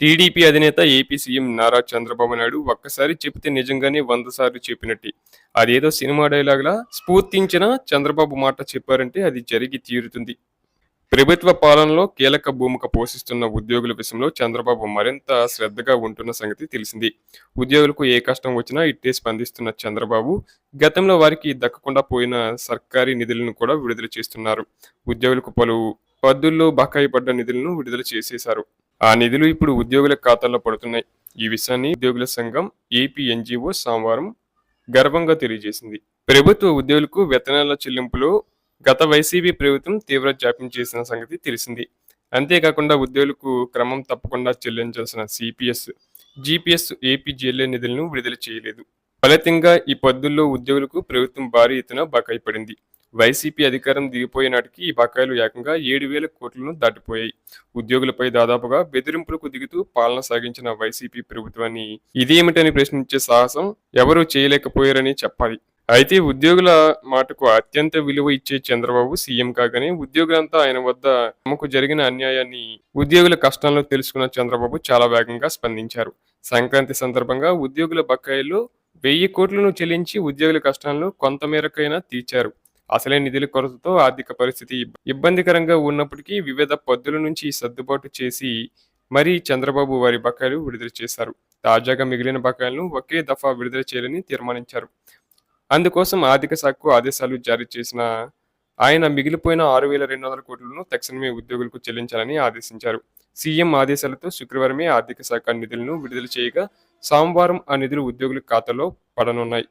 TDP అధినేత AP CM Nara Chandrababu Naidu ఒక్కసారి చెప్తే నిజంగానే వంద సార్లు చెప్పినట్టే. అదేదో సినిమా డైలాగ్లా స్ఫూర్తించిన చంద్రబాబు మాట చెప్పారంటే అది జరిగి తీరుతుంది. ప్రభుత్వ పాలనలో కీలక భూమిక పోషిస్తున్న ఉద్యోగుల విషయంలో చంద్రబాబు మరింత శ్రద్ధగా ఉంటున్న సంగతి తెలిసింది. ఉద్యోగులకు ఏ కష్టం వచ్చినా ఇట్టే స్పందిస్తున్న చంద్రబాబు గతంలో వారికి దక్కకుండా పోయిన సర్కారీ నిధులను కూడా విడుదల చేస్తున్నారు. ఉద్యోగులకు పలు పద్దుల్లో బకాయి పడ్డ నిధులను విడుదల చేసేశారు. ఆ నిధులు ఇప్పుడు ఉద్యోగుల ఖాతాల్లో పడుతున్నాయి. ఈ విషయాన్ని ఉద్యోగుల సంఘం ఏపీ ఎన్జిఓ సోమవారం గర్వంగా తెలియజేసింది. ప్రభుత్వ ఉద్యోగులకు వేతనాల చెల్లింపులో గత వైసీపీ ప్రభుత్వం తీవ్ర జాప్యం చేసిన సంగతి తెలిసింది. అంతేకాకుండా ఉద్యోగులకు క్రమం తప్పకుండా చెల్లించాల్సిన సిపిఎస్ జీపీఎస్ ఏపీజీఎల్ఏ నిధులను విడుదల చేయలేదు. ఫలితంగా ఈ పద్దుల్లో ఉద్యోగులకు ప్రభుత్వం భారీ ఎత్తున బకాయి పడింది. వైసీపీ అధికారం దిగిపోయే నాటికి ఈ బకాయిలు ఏకంగా ఏడు వేల కోట్లను దాటిపోయాయి. ఉద్యోగులపై దాదాపుగా బెదిరింపులకు దిగుతూ పాలన సాగించిన వైసీపీ ప్రభుత్వాన్ని ఇదేమిటని ప్రశ్నించే సాహసం ఎవరూ చేయలేకపోయారని చెప్పాలి. అయితే ఉద్యోగుల మాటకు అత్యంత విలువ ఇచ్చే చంద్రబాబు సీఎం కాగానే ఉద్యోగులంతా ఆయన వద్ద తమకు జరిగిన అన్యాయాన్ని ఉద్యోగుల కష్టాలను తెలుసుకున్న చంద్రబాబు చాలా వేగంగా స్పందించారు. సంక్రాంతి సందర్భంగా ఉద్యోగుల బకాయిలు వెయ్యి కోట్లను చెల్లించి ఉద్యోగుల కష్టాలను కొంతమేరకైనా తీర్చారు. అసలే నిధుల కొరతతో ఆర్థిక పరిస్థితి ఇబ్బందికరంగా ఉన్నప్పటికీ వివిధ పద్దుల నుంచి సర్దుబాటు చేసి మరీ చంద్రబాబు వారి బకాయిలు విడుదల చేశారు. తాజాగా మిగిలిన బకాయిలను ఒకే దఫా విడుదల చేయాలని తీర్మానించారు. అందుకోసం ఆర్థిక శాఖకు ఆదేశాలు జారీ చేసిన ఆయన మిగిలిపోయిన ఆరు వేల రెండు వందల కోట్లను తక్షణమే ఉద్యోగులకు చెల్లించాలని ఆదేశించారు. సీఎం ఆదేశాలతో శుక్రవారమే ఆర్థిక శాఖ నిధులను విడుదల చేయగా సోమవారం ఆ నిధులు ఉద్యోగుల ఖాతాలో పడనున్నాయి.